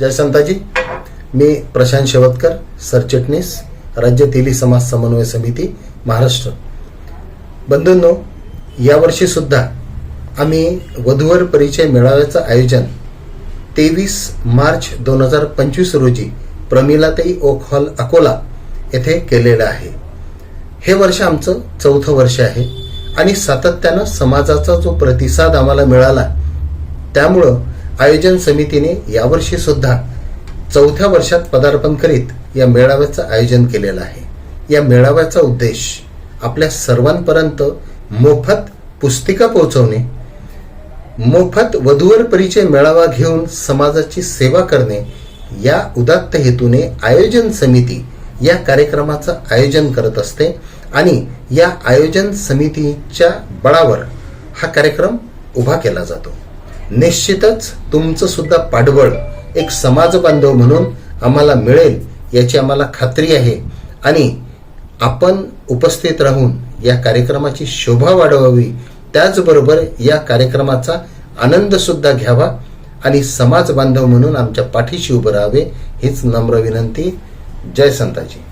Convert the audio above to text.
जय संताजी मी प्रशांत शेवतकर सरचिटणीस राज्य तेली समाज समन्वय समिती महाराष्ट्र. बंधूंनो यावर्षी सुद्धा आम्ही वधूवर परिचय मेळाव्याचं आयोजन तेवीस मार्च दोन हजार पंचवीस रोजी प्रमिलाताई ओक हॉल अकोला येथे केलेलं आहे. हे वर्ष आमचं चौथं वर्ष आहे आणि सातत्यानं समाजाचा जो प्रतिसाद आम्हाला मिळाला त्यामुळं आयोजन समितीने यावर्षी सुद्धा चौथ्या वर्षात पदार्पण करीत या मेळाव्याचं आयोजन केलेलं आहे. या मेळाव्याचा उद्देश आपल्या सर्वांपर्यंत मोफत पुस्तिका पोहोचवणे मोफत वधूवर परिचय मेळावा घेऊन समाजाची सेवा करणे या उदात्त हेतूने आयोजन समिती या कार्यक्रमाचं आयोजन करत असते आणि या आयोजन समितीच्या बळावर हा कार्यक्रम उभा केला जातो. निश्चितच तुमचं सुद्धा पाठबळ एक समाज बांधव म्हणून आम्हाला मिळेल याची आम्हाला खात्री आहे. आणि आपण उपस्थित राहून या कार्यक्रमाची शोभा वाढवावी त्याचबरोबर या कार्यक्रमाचा आनंद सुद्धा घ्यावा आणि समाज बांधव म्हणून आमच्या पाठीशी उभं राहावे हीच नम्र विनंती. जय संताजी.